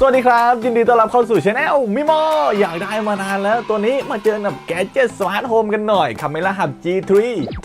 สวัสดีครับ ยินดีต้อนรับเข้าสู่ช anel มิโมอยากได้มานานแล้วตัวนี้มาเจอกับแกจิตสมาร์ทโฮมกันหน่อยคาเมล่าหับ G3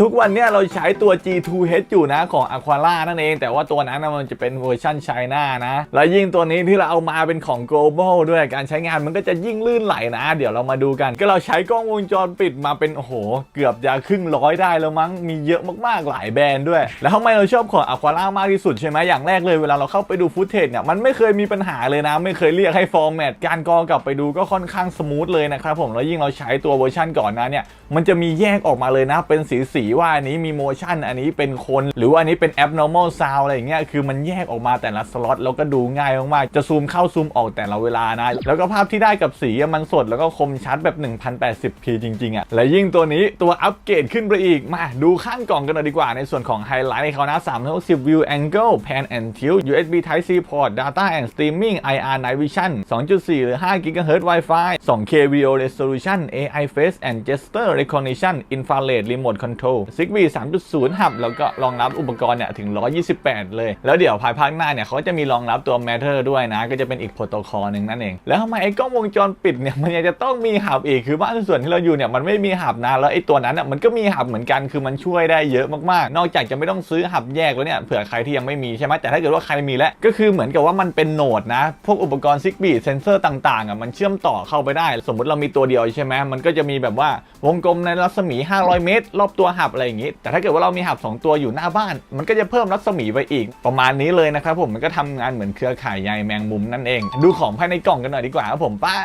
ทุกวันเนี้ยเราใช้ตัว G2H อยู่นะของ Aquala นั่นเอง แต่ว่าตัวนั้นนะมันจะเป็นเวอร์ชันไชน่านะ แล้วยิ่งตัวนี้ที่เราเอามาเป็นของ global ด้วยการใช้งานมันก็จะยิ่งลื่นไหลนะ เดี๋ยวเรามาดูกัน ก็เราใช้กล้องวงจรปิดมาเป็นโอ้โหเกือบจะครึ่งร้อยได้แล้วมั้งมีเยอะมากๆหลายแบรนด์ด้วย แล้วทำไมเราชอบของ Aquala มากที่สุดใช่ไหมอย่างแรกเลยเวลาเราเข้าไปดูฟุตเทจเนี่ยมันไม่เคยมีปัญหาเลยนะไม่เคยเรียกให้ฟอร์แมตการกรองกลับไปดูก็ค่อนข้างสมูทเลยนะครับผมแล้วยิ่งเราใช้ตัวเวอร์ชันก่อนหนะเนี่ยมันจะมีแยกออกมาเลยนะ เป็นสีสีว่าอันนี้มีโมชั่นอันนี้เป็นคน หรือว่าอันนี้เป็น abnormal sound อะไรอย่างเงี้ยคือมันแยกออกมาแต่ละสล็อตแล้วก็ดูง่ายมากๆจะซูมเข้าซูมออกแต่ละเวลานะ แล้วก็ภาพที่ได้กับสีมันสดแล้วก็คมชัดแบบ 1080p จริงๆอะ่ะและยิ่งตัวนี้ตัวอัปเกรดขึ้นไปอีกมาดูข้างกล่องกันหน่อยดีกว่าในส่วนของไฮไลท์เขานะ360 view angle pan and tilt USB type C port data and streaming IR night vision 2.4 หรือ 5 GHz Wi-Fi 2K video resolution AI face and gesture recognition infrared remote control Zigbee 3.0 hub แล้วก็รองรับอุปกรณ์เนี่ยถึง 128 เลย แล้วเดี๋ยวภายภาคหน้าเนี่ยเขาจะมีรองรับตัว Matter ด้วยนะ ก็จะเป็นอีกโปรโตคอลหนึ่งนั่นเอง แล้วทำไมไอ้กล้องวงจรปิดเนี่ยมันยังจะต้องมีหับอีกคือบ้านส่วนที่เราอยู่เนี่ยมันไม่มีหับนะแล้วไอ้ตัวนั้นอะมันก็มีหับเหมือนกันคือมันช่วยได้เยอะมากๆ นอกจากจะไม่ต้องซื้อหับแยกแล้วเนี่ยเผื่อใครที่ยังไม่มีใช่ไหมแต่ถ้าเกิดว่าใครมีแล้วก็คือเหมือนกับว่ามันเป็นโหนดนะพวกอุปกรณ์ Zigbee เซนเซอร์ต่างๆอะมันเชื่อมต่อเข้าไปได้ สมมติเรามีตัวเดียวใช่ไหมมันก็จะมีแบบว่าวงกลมในรัศมี 500 เมตร รอบตัวหับอะไรอย่างงี้ แต่ถ้าเกิดว่าเรามีหับ 2 ตัวอยู่หน้าบ้าน มันก็จะเพิ่มรัศมีไปอีก ประมาณนี้เลยนะครับผมมันก็ทำงานเหมือนเครือข่ายใยแมงมุมนั่นเอง ดูของภายในกล่องกันหน่อยดีกว่าครับผมป้า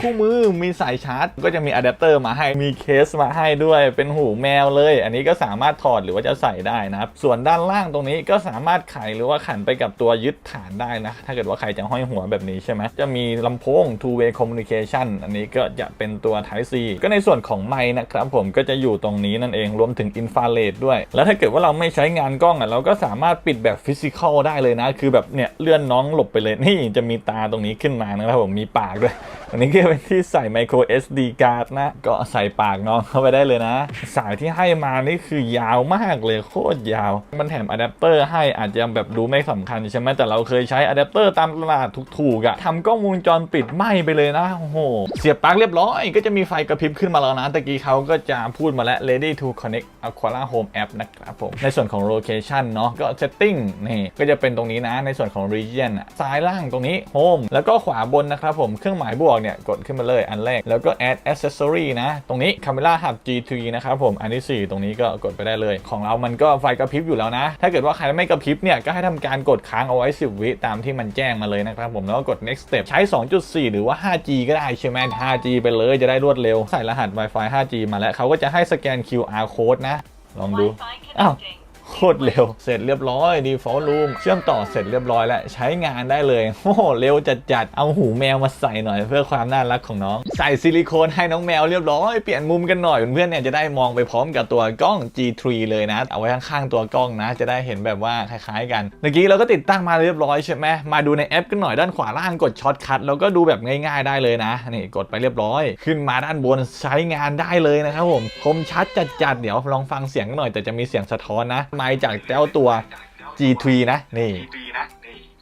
คู่มือมีสายชาร์จ ก็จะมีอะแดปเตอร์มาให้มีเคสมาให้ด้วยเป็นหูแมวเลย อันนี้ก็สามารถถอดหรือว่าจะใส่ได้นะครับส่วนด้านล่างตรงนี้ก็สามารถไขหรือว่าขันไปกับตัวยึดฐานได้นะถ้าเกิดว่าใครจะห้อยหัวแบบนี้ใช่ไหมจะมีลำโพง two way communication อันนี้ก็จะเป็นตัว Type C ก็ในส่วนของไมค์นะครับผมก็จะอยู่ตรงนี้นั่นเองรวมถึงอินฟราเรดด้วย แล้วถ้าเกิดว่าเราไม่ใช้งานกล้องอะเราก็สามารถปิดแบบฟิสิกอลได้เลยนะ คือแบบเนี่ยเลื่อนน้องหลบไปเลยนี่จะมีตาตรงนี้ขึ้นมานะครับผมมีปากด้วยอันนี้ก็เป็นที่ใส่ micro SD card นะ ก็ใส่ปากน้องเข้าไปได้เลยนะ สายที่ให้มานี่คือยาวมากเลยโคตรยาว มันแถมอะแดปเตอร์ให้อาจจะแบบดูไม่สำคัญใช่ไหมแต่เราเคยใช้อะแดปเตอร์ตามตลาดถูกๆอะทำกล้องวงจรปิดไหม้ไปเลยนะโอ้โหเสียบปลั๊กเรียบร้อย ก็จะมีไฟกระพริบขึ้นมาแล้วนะตะกี้เขาก็จะพูดมาแล้ว ready to connect Aquala Home App นะครับผม ในส่วนของ location เนาะก็ setting นี่ก็จะเป็นตรงนี้นะในส่วนของ region ซ้ายล่างตรงนี้ home แล้วก็ขวาบนนะครับผมเครื่องหมายบวกเนี่ยกดขึ้นมาเลยอันแรกแล้วก็ add accessory นะ ตรงนี้ camera hub G3 นะครับผมอันที่ 4 ตรงนี้ก็กดไปได้เลย ของเรามันก็ไฟกระพริบอยู่แล้วนะ ถ้าเกิดว่าใครไม่กระพริบเนี่ยก็ให้ทำการกดค้างเอาไว้ 10 วิตามที่มันแจ้งมาเลยนะครับผมแล้วก็กด next step ใช้ 2.4 หรือว่า 5G ก็ได้ใช่ไหม 5G ไปเลยจะได้รวดเร็ว ใส่รหัส Wi-Fi 5G มาแล้วเขาก็จะให้สแกน QR code นะ ลองดู อ้าว โคตรเร็ว เสร็จเรียบร้อย default room เชื่อมต่อเสร็จเรียบร้อยแล้ว ใช้งานได้เลย โอ้โห เร็วจัดจัดเอาหูแมวมาใส่หน่อยเพื่อความน่ารักของน้อง ใส่ซิลิโคนให้น้องแมวเรียบร้อย เปลี่ยนมุมกันหน่อยเพื่อนๆเนี่ยจะได้มองไปพร้อมกับตัวกล้อง G3 เลยนะ เอาไว้ข้างๆตัวกล้องนะ จะได้เห็นแบบว่าคล้ายๆกัน เมื่อกี้เราก็ติดตั้งมาเรียบร้อยใช่ไหมมาดูในแอปกันหน่อยด้านขวาล่างกดช็อตคัทแล้วก็ดูแบบง่ายๆได้เลยนะนี่กดไปเรียบร้อย ขึ้นมาด้านบนใช้งานได้เลยนะครับผมคมชัดจัดๆเดี๋ยวลองฟังเสียงกันหน่อยแต่จะมีเสียงสะท้อนนะมค์จากเจ้าตัว G3 นะนี่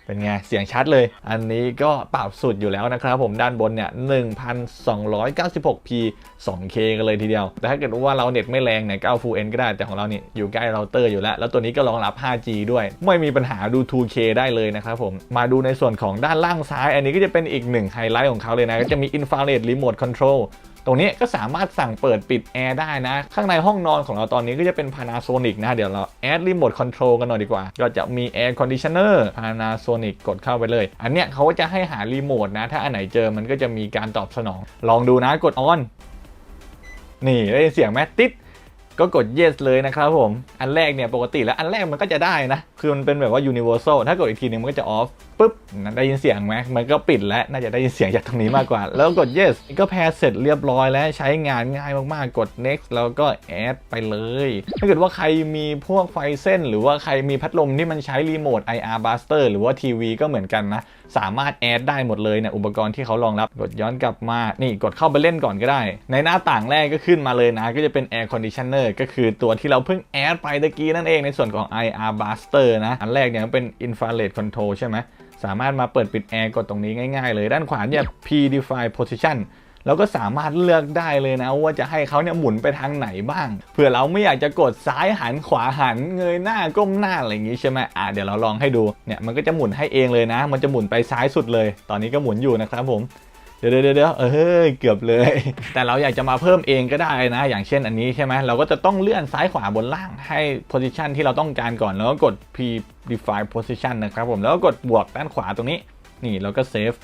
เป็นไง เสียงชัดเลย อันนี้ก็ปรับสุดอยู่แล้วนะครับผมด้านบนเนี่ย 1296p 2k กันเลยทีเดียว แต่ถ้าเกิดว่าเราเน็ตไม่แรงเนี่ยก็เอา Full N ก็ได้ แต่ของเราเนี่ยอยู่ใกล้เราเตอร์อยู่แล้ว แล้วตัวนี้ก็รองรับ 5G ด้วย ไม่มีปัญหาดู 2k ได้เลยนะครับผม มาดูในส่วนของด้านล่างซ้าย อันนี้ก็จะเป็นอีกหนึ่งไฮไลท์ของเขาเลยนะ ก็จะมี Infrared Remote Control รงนี้ก็สามารถสั่งเปิดปิดแอร์ได้นะ ข้างในห้องนอนของเราตอนนี้ก็จะเป็น Panasonic นะ เดี๋ยวเราแอดรีโมทคอนโทรลกันหน่อยดีกว่า ก็จะมี Air Conditioner Panasonic กดเข้าไปเลย อันเนี้ยเขาก็จะให้หารีโมทนะ ถ้าอันไหนเจอมันก็จะมีการตอบสนอง ลองดูนะกดออนี่ได้ยินเสียงไหมติด ก็กด yes เลยนะครับผม อันแรกเนี่ยปกติแล้วอันแรกมันก็จะได้นะ คือมันเป็นแบบว่า universal ถ้ากดอีกทีนึงมันก็จะ off ปุ๊บนะได้ยินเสียงไหมมันก็ปิดแล้ว น่าจะได้ยินเสียงจากตรงนี้มากกว่า แล้วกด yes ก็แพรเสร็จเรียบร้อยแล้วใช้งานง่ายมากๆ กด next แล้วก็ add ไปเลย ถ้าเกิดว่าใครมีพวกไฟเส้น หรือว่าใครมีพัดลมที่มันใช้รีโมท IR Buster หรือว่าทีวีก็เหมือนกันนะ สามารถแอดได้หมดเลยเนี่ยอุปกรณ์ที่เขารองรับกดย้อนกลับมา นี่กดเข้าไปเล่นก่อนก็ได้ ในหน้าต่างแรกก็ขึ้นมาเลยนะ ก็จะเป็น Air Conditioner ก็คือตัวที่เราเพิ่งแอดไปตะกี้นั่นเองในส่วนของ IR Buster นะ อันแรกเนี่ยมันเป็น Infrared Control ใช่ไหมสามารถมาเปิดปิดแอร์กดตรงนี้ง่ายๆเลย ด้านขวาเนี่ย P Define position เราก็สามารถเลือกได้เลยนะ ว่าจะให้เขาเนี่ยหมุนไปทางไหนบ้างเผื่อเราไม่อยากจะกดซ้ายหันขวาหันเงยหน้าก้มหน้าอะไรอย่างงี้ใช่ไหมอะเดี๋ยวเราลองให้ดูเนี่ยมันก็จะหมุนให้เองเลยนะ มันจะหมุนไปซ้ายสุดเลย ตอนนี้ก็หมุนอยู่นะครับผมเดี๋ยวเดี๋ยวเออเกือบเลย แต่เราอยากจะมาเพิ่มเองก็ได้นะ อย่างเช่นอันนี้ใช่ไหมเราก็จะต้องเลื่อนซ้ายขวาบนล่างให้ position ที่เราต้องการก่อน แล้วก็กด p define position นะครับผมแล้วก็กดบวกด้านขวาตรงนี้ นี่เราก็ save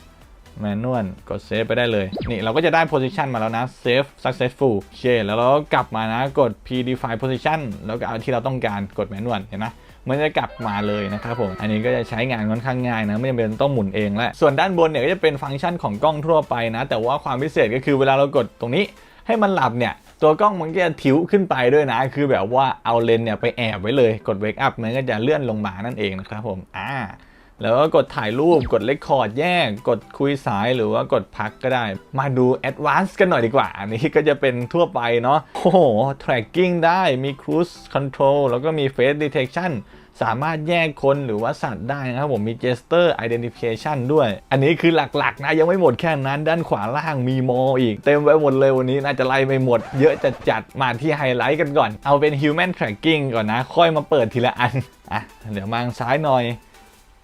แมนนวลกดเซฟไปได้เลย นี่เราก็จะได้ position มาแล้วนะ save successful เคแล้วเราก็กลับมานะกด p define position แล้วก็เอาที่เราต้องการกดแมนนวลเห็นไหมมันจะกลับมาเลยนะครับผม อันนี้ก็จะใช้งานค่อนข้างง่ายนะ ไม่จำเป็นต้องหมุนเองแล้วส่วนด้านบนเนี่ยก็จะเป็นฟังก์ชันของกล้องทั่วไปนะ แต่ว่าความพิเศษก็คือเวลาเรากดตรงนี้ให้มันหลับเนี่ยตัวกล้องมันก็จะทิ้วขึ้นไปด้วยนะ คือแบบว่าเอาเลนส์เนี่ยไปแอบไว้เลย กด wake up มันก็จะเลื่อนลงมานั่นเองนะครับผม อ่า แล้วก็กดถ่ายรูปกดเลคคอร์ดแยก กดคุยสายหรือว่ากดพักก็ได้ มาดู Advance กันหน่อยดีกว่า อันนี้ก็จะเป็นทั่วไปเนาะโอ้โห tracking ได้มี cruise control แล้วก็มี face detection สามารถแยกคนหรือว่าสัตว์ได้นะครับผมมี gesture identification ด้วย อันนี้คือหลักๆนะยังไม่หมดแค่นั้น ด้านขวาล่างมีมออีก เต็มไปหมดเลยวันนี้น่าจะไล่ไม่หมด เยอะจัดจัดมาที่ไฮไลท์กันก่อน เอาเป็น human tracking ก่อนนะ ค่อยมาเปิดทีละอันอะเดี๋ยวมาทางซ้ายหน่อย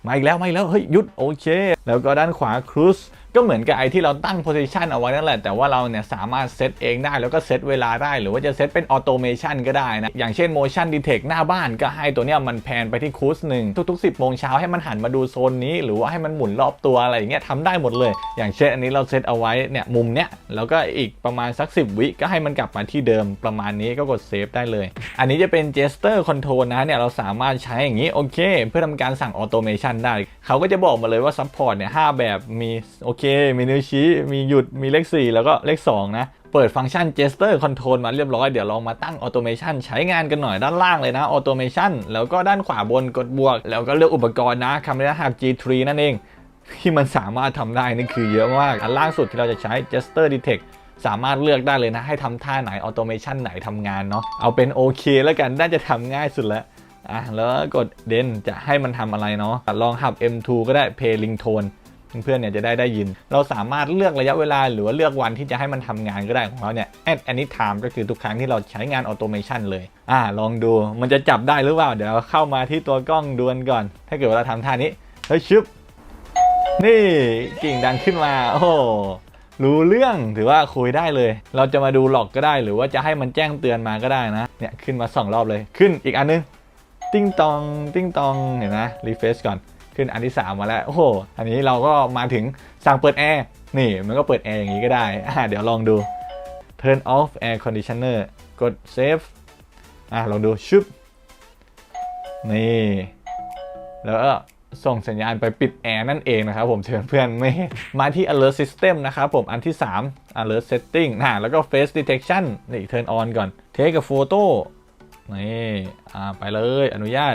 มาอีกแล้วมาอีกแล้วเฮ้ยหยุดโอเค แล้วก็ด้านขวาครูซ ก็เหมือนกับไอที่เราตั้ง position เอาไว้นั่นแหละ แต่ว่าเราเนี่ยสามารถเซตเองได้แล้วก็เซตเวลาได้หรือว่าจะเซตเป็น automation ก็ได้นะ อย่างเช่น motion detect หน้าบ้านก็ให้ตัวเนี้ยมันแพนไปที่ cruise หนึ่งทุกๆ 10โมงเช้าให้มันหันมาดูโซนนี้ หรือว่าให้มันหมุนรอบตัวอะไรอย่างเงี้ยทำได้หมดเลย อย่างเช่นอันนี้เราเซตเอาไว้เนี่ยมุมเนี้ยแล้วก็อีกประมาณสัก 10 วิก็ให้มันกลับมาที่เดิมประมาณนี้ก็กดเซฟได้เลย อันนี้จะเป็น gesture control นะเนี่ยเราสามารถใช้อย่างนี้โอเค เพื่อทำการสั่ง automation ได้ เขาก็จะบอกมาเลยว่า support เนี่ย5แบบมีโอเคมีนิ้วชี้ มีหยุดมีเลข 4 แล้วก็เลข 2 นะ เปิดฟังก์ชัน gesture control มาเรียบร้อย เดี๋ยวลองมาตั้ง automation ใช้งานกันหน่อยด้านล่างเลยนะ automation แล้วก็ด้านขวาบนกดบวก แล้วก็เลือกอุปกรณ์นะคำนี้นะครับ G3 นั่นเอง ที่มันสามารถทำได้นี่คือเยอะมาก อันล่างสุดที่เราจะใช้ gesture detect สามารถเลือกได้เลยนะ ให้ทำท่าไหน automation ไหนทำงานเนาะ เอาเป็นโอเคแล้วกัน น่าจะทำง่ายสุดแล้วอะแล้วกดเดนจะให้มันทำอะไรเนาะลองหับ M2 ก็ได้ Play Ringtone เพื่อนๆเนี่ยจะได้ได้ยิน เราสามารถเลือกระยะเวลาหรือว่าเลือกวันที่จะให้มันทำงานก็ได้ของเราเนี่ย at any time ก็คือทุกครั้งที่เราใช้งาน automation เลยอ่าลองดูมันจะจับได้หรือเปล่า เดี๋ยวเราเข้ามาที่ตัวกล้องดูกันก่อน ถ้าเกิดว่าเราทำท่านี้เฮ้ยชึบนี่กิ่งดังขึ้นมา โอ้รู้เรื่องถือว่าคุยได้เลย เราจะมาดูหลอกก็ได้ หรือว่าจะให้มันแจ้งเตือนมาก็ได้นะ เนี่ยขึ้นมาสองรอบเลย ขึ้นอีกอันนึง ติ้งตอง ติ้งตอง เห็นไหมรีเฟซก่อน ขึ้นอันที่ 3 มาแล้ว โอ้โห อันนี้เราก็มาถึงสั่งเปิดแอร์ นี่มันก็เปิดแอร์อย่างนี้ก็ได้อ่าเดี๋ยวลองดู turn off air conditioner กด save อะลองดูชึบ นี่ แล้วก็ส่งสัญญาณไปปิดแอร์นั่นเองนะครับผมเชิญเพื่อนไม่มาที่ alert system นะครับผมอันที่ 3 alert setting นะแล้วก็ face detection นี่ turn on ก่อน take a photo นี่ อ่า ไปเลยอนุญาต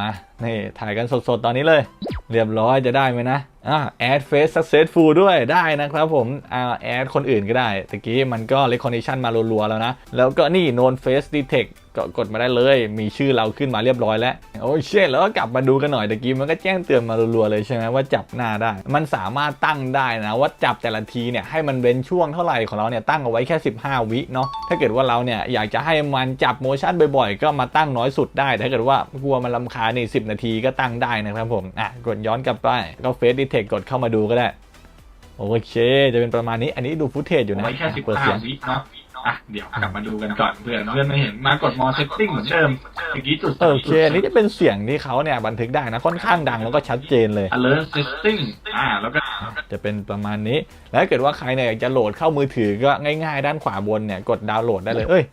มานี่ถ่ายกันสดๆ ตอนนี้เลย เรียบร้อยจะได้ไหมนะอ่า add face successful ด้วยได้นะครับผมอ่าแอดคนอื่นก็ได้ตะกี้มันก็ recognition มารัวๆแล้วนะ แล้วก็นี่ known face detect ก็กดมาได้เลย มีชื่อเราขึ้นมาเรียบร้อยแล้ว โอ้เช่แล้วก็กลับมาดูกันหน่อยตะกี้มันก็แจ้งเตือนมารัวๆเลยใช่ไหมว่าจับหน้าได้ มันสามารถตั้งได้นะว่าจับแต่ละทีเนี่ยให้มันเว้นช่วงเท่าไหร่ของเราเนี่ยตั้งเอาไว้แค่ 15 วิเนาะถ้าเกิดว่าเราเนี่ยอยากจะให้มันจับโมชั่นบ่อยๆ ก็มาตั้งน้อยสุดได้ ถ้าเกิดว่ากลัวมันลำคาญนี่10 นาทีก็ตั้งได้นะครับผมอะกดย้อนกลับไปก็เฟซดีเทคกดเข้ามาดูก็ได้โอเค จะเป็นประมาณนี้อันนี้ดูฟุตเทจอยู่นะไว้แค่สิบเปิดเสียงห้าวิเนาะ อะเดี๋ยวกลับมาดูกันก่อนเพื่อนเพื่อนไม่เห็นมากดมอเซตติ้งเหมือนเดิมเมื่อกี้จุดโอเคอันนี้จะเป็นเสียงที่เขาเนี่ยบันทึกได้นะค่อนข้างดังแล้วก็ชัดเจนเลย alert setting อ่าแล้วก็จะเป็นประมาณนี้ แล้วถ้าเกิดว่าใครเนี่ยอยากจะโหลดเข้ามือถือก็ง่ายๆ ด้านขวาบนเนี่ยกดดาวน์โหลดได้เลยเอ้ย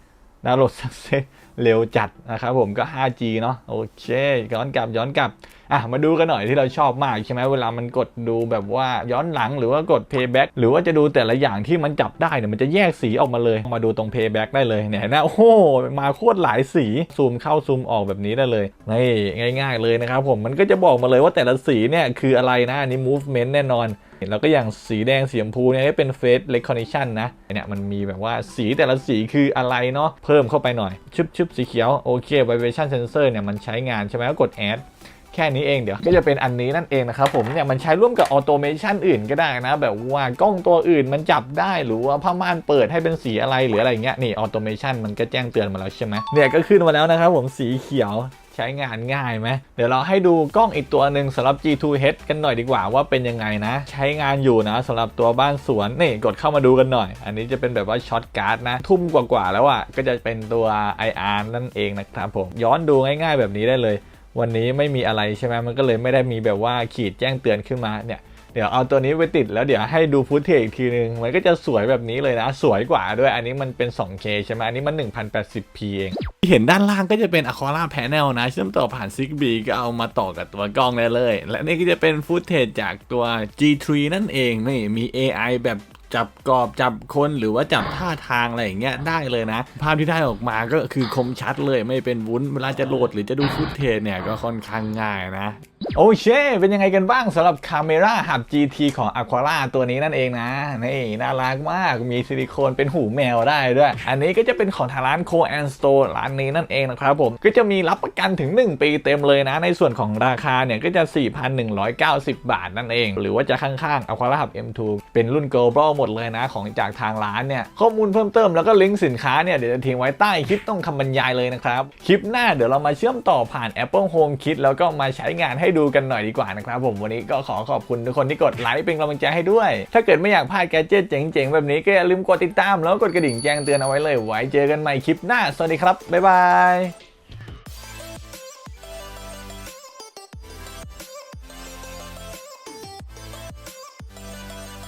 ดาวน์โหลด success เเร็วจัดนะครับผมก็ 5G เนาะโอเค ย้อนกลับย้อนกลับอะมาดูกันหน่อยที่เราชอบมากใช่ไหมเวลามันกดดูแบบว่าย้อนหลังหรือว่ากด playback หรือว่าจะดูแต่ละอย่างที่มันจับได้เนี่ยมันจะแยกสีออกมาเลยมาดูตรง playback ได้เลยเนี่ยนะโอ้โหมาโคตรหลายสีซูมเข้าซูมออกแบบนี้ได้เลยนี่ง่าย ๆเลยนะครับผมมันก็จะบอกมาเลยว่าแต่ละสีเนี่ยคืออะไรนะอันนี้ movement แน่นอน แล้วก็อย่างสีแดงสีชมพูเนี่ยเป็น face recognition นะเนี่ยมันมีแบบว่าสีแต่ละสีคืออะไรเนาะเพิ่มเข้าไปหน่อย ชึบชึบสีเขียว โอเค vibration sensor เนี่ยมันใช้งานใช่ไหมก็กด add แค่นี้เองเดี๋ยวก็จะเป็นอันนี้นั่นเองนะครับผมเนี่ยมันใช้ร่วมกับออโตเมชันอื่นก็ได้นะ แบบว่ากล้องตัวอื่นมันจับได้หรือว่าผ้าม่านเปิดให้เป็นสีอะไรหรืออะไรเงี้ยนี่ออโตเมชันมันก็แจ้งเตือนมาแล้วใช่ไหมเนี่ยก็ขึ้นมาแล้วนะครับผมสีเขียว ใช้งานง่ายไหมเดี๋ยวเราให้ดูกล้องอีกตัวหนึ่งสำหรับ G2H กันหน่อยดีกว่าว่าเป็นยังไงนะ ใช้งานอยู่นะสำหรับตัวบ้านสวนนี่กดเข้ามาดูกันหน่อย อันนี้จะเป็นแบบว่าช็อตการ์ดนะ ทุ่มกว่าๆแล้วอะก็จะเป็นตัว IR นั่นเองนะครับผมย้อนดูง่าย ๆ แบบนี้ได้เลย วันนี้ไม่มีอะไรใช่ไหมมันก็เลยไม่ได้มีแบบว่าขีดแจ้งเตือนขึ้นมาเนี่ย เดี๋ยวเอาตัวนี้ไปติดแล้วเดี๋ยวให้ดูฟุตเทจอีกทีนึง มันก็จะสวยแบบนี้เลยนะ สวยกว่าด้วยอันนี้มันเป็น 2K ใช่ไหมอันนี้มัน 1080p เองที่เห็นด้านล่างก็จะเป็น Aquara Panel นะเชื่อมต่อผ่าน Zigbee ก็เอามาต่อกับตัวกล้องได้เลย และนี่ก็จะเป็นฟุตเทจจากตัว G3 นั่นเองนี่มี AI แบบจับกรอบจับคนหรือว่าจับท่าทางอะไรอย่างเงี้ยได้เลยนะ ภาพที่ได้ออกมาก็คือคมชัดเลยไม่เป็นวุ้นเวลาจะโหลดหรือจะดูฟุตเทจเนี่ยก็ค่อนข้างง่ายนะ โอเค เป็นยังไงกันบ้างสำหรับ Camera Hub GT ของ Aquara ตัวนี้นั่นเองนะ นี่ น่ารักมาก มีซิลิโคนเป็นหูแมวได้ด้วย อันนี้ก็จะเป็นของทางร้าน Co and Store ร้านนี้นั่นเองนะครับผม ก็จะมีรับประกันถึง 1 ปีเต็มเลยนะ ในส่วนของราคาเนี่ย ก็จะ 4,190 บาทนั่นเอง หรือว่าจะข้างๆ Aquara Hub M2 เป็นรุ่น Global หมดเลยนะ ของจากทางร้านเนี่ย ข้อมูลเพิ่มเติมแล้วก็ลิงก์สินค้าเนี่ย เดี๋ยวจะทิ้งไว้ใต้คลิปต้องคำบรรยายเลยนะครับ คลิปหน้าเดี๋ยวเรามาเชื่อมต่อผ่าน Apple Home Kit แล้วก็มาใช้งานให้ดูกันหน่อยดีกว่านะครับผมวันนี้ก็ขอขอบคุณทุกคนที่กดไลค์เป็นกำลังใจให้ด้วย ถ้าเกิดไม่อยากพลาดแกจเจ็ตเจ๋งๆ แบบนี้ก็อย่าลืมกดติดตามแล้วกดกระดิ่งแจ้งเตือนเอาไว้เลยไว้เจอกันใหม่คลิปหน้าสวัสดีครับบ๊ายบาย